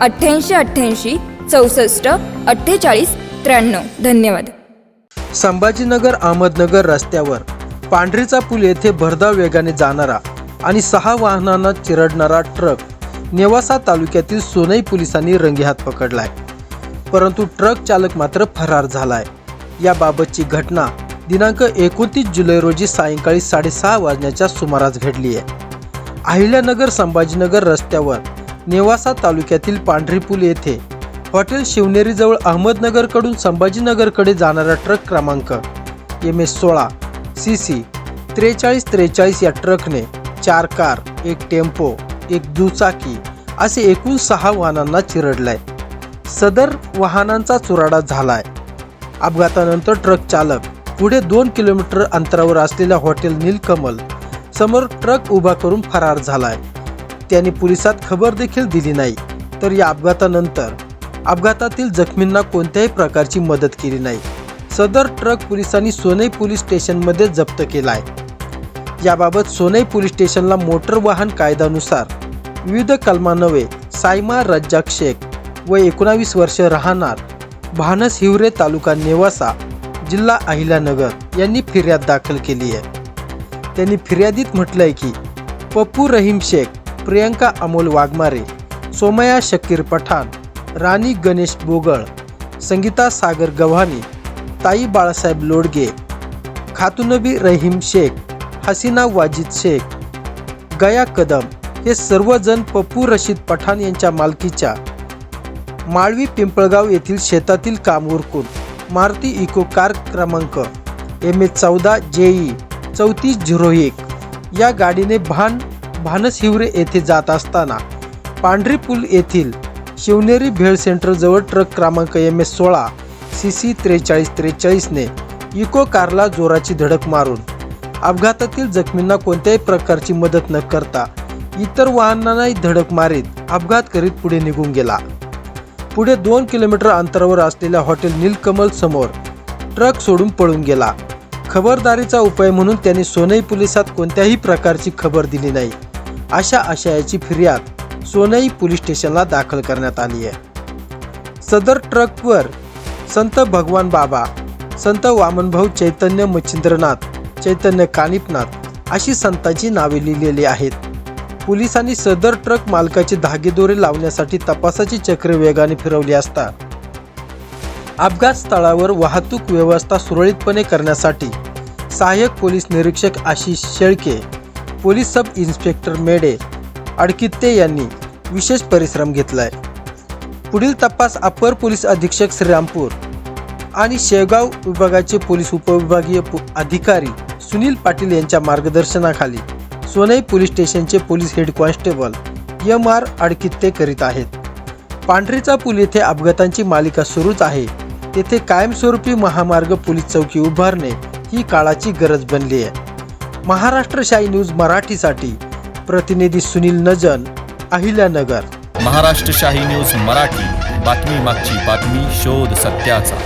अठ्ठ्याऐंशी अठ्ठ्याऐंशी चौसष्ट अठ्ठेचाळीस त्र्याण्णव. धन्यवाद. संभाजीनगर अहमदनगर रस्त्यावर पांढरीचा पूल येथे भरधाव वेगाने जाणारा आणि सहा वाहनांना चिरडणारा ट्रक नेवासा तालुक्यातील सोनई पोलिसांनी रंगेहात पकडलाय. परंतु ट्रक चालक मात्र फरार झालाय. याबाबतची घटना दिनांक एकोणतीस जुलै रोजी सायंकाळी साडेसहा वाजण्याच्या सुमारास घडली आहे अहिल्यानगर संभाजीनगर रस्त्यावर नेवासा तालुक्यातील पांढरीपूल येथे. हॉटेल शिवनेरीजवळ अहमदनगरकडून संभाजीनगरकडे जाणारा ट्रक क्रमांक. एम एस सोळा सी सी त्रेचाळीस त्रेचाळीस या ट्रकने चार कार एक टेम्पो एक दुचाकी असे एकूण सहा वाहनांना चिरडलाय. सदर वाहनांचा चुराडा झालाय. अपघातानंतर ट्रक चालक पुढे दोन किलोमीटर अंतरावर असलेल्या हॉटेल नीलकमल समोर ट्रक उभा करून फरार झालाय. त्यांनी पोलिसात खबर देखील दिली नाही. तर या अपघातानंतर अपघातातील जखमींना कोणत्याही प्रकारची मदत केली नाही. सदर ट्रक पोलिसांनी सोनई पोलीस स्टेशनमध्ये जप्त केला आहे याबाबत सोनई पोलीस स्टेशनला मोटर वाहन कायद्यानुसार विविध कलमानवे सायमा रज्जाक शेख व एकोणावीस वर्ष राहणार भानस हिवरे तालुका नेवासा जिल्हा अहिल्यानगर यांनी फिर्याद दाखल केली आहे. त्यांनी फिर्यादीत म्हटलंय की पप्पू रहीम शेख प्रियंका अमोल वाघमारे सोमया शकीर पठाण राणी गणेश बोगळ संगीता सागर गव्हाणी ताई बाळासाहेब लोडगे खातुनबी रहीम शेख हसीना वाजिद शेख गया कदम हे सर्वजण पप्पू रशीद पठाण यांच्या मालकीच्या. माळवी पिंपळगाव येथील शेतातील काम उरकून मारुती इको कार क्रमांक एम ए चौदा जे ई चौतीस झिरो एक या गाडीने भान भानस हिवरे येथे जात असताना पांढरी पूल येथील शिवनेरी भेळ सेंटरजवळ ट्रक क्रमांक एम एस सोळा सी सी त्रेचाळीस त्रेचाळीसने इको कारला जोराची धडक मारून अपघातातील जखमींना कोणत्याही प्रकारची मदत न करता इतर वाहनांनाही धडक मारीत अपघात करीत पुढे निघून गेला. पुढे दोन किलोमीटर अंतरावर असलेल्या हॉटेल नीलकमल समोर ट्रक सोडून पळून गेला. खबरदारीचा उपाय म्हणून त्यांनी सोनई पोलिसात कोणत्याही प्रकारची खबर दिली नाही. अशा आशयाची फिर्याद सोनई पोलीस स्टेशनला दाखल करण्यात आली आहे. सदर ट्रकवर संत भगवान बाबा संत वामनभाऊ चैतन्य मच्छिंद्रनाथ चैतन्य कानिपनाथ अशी संतांची नावे लिहिलेली आहेत. पोलिसांनी सदर ट्रक मालकाचे धागेदोरे लावण्यासाठी तपासाची चक्र वेगाने फिरवली असता अपघात स्थळावर वाहतूक व्यवस्था सुरळीतपणे करण्यासाठी सहाय्यक पोलीस निरीक्षक Ashish Shelke police sub inspector Mede Adkitte यांनी विशेष परिश्रम घेतलाय. पुढील तपास अपर पोलीस अधीक्षक श्रीरामपूर आणि शेगाव विभागाचे पोलीस उपविभागीय अधिकारी सुनील पाटील यांच्या मार्गदर्शनाखाली सोनई पोलीस स्टेशनचे police head constable M R Adkitte करीत आहेत. पांढरीचा पूल येथे अपघातांची मालिका सुरूच आहे. तेथे कायमस्वरूपी महामार्ग पोलीस चौकी उभारणे ही काळाची गरज बनली आहे. महाराष्ट्र शाही न्यूज मराठीसाठी. प्रतिनिधी सुनील नजन अहिल्यानगर. महाराष्ट्र शाही न्यूज मराठी. बातमी मागची बातमी शोध सत्याचा.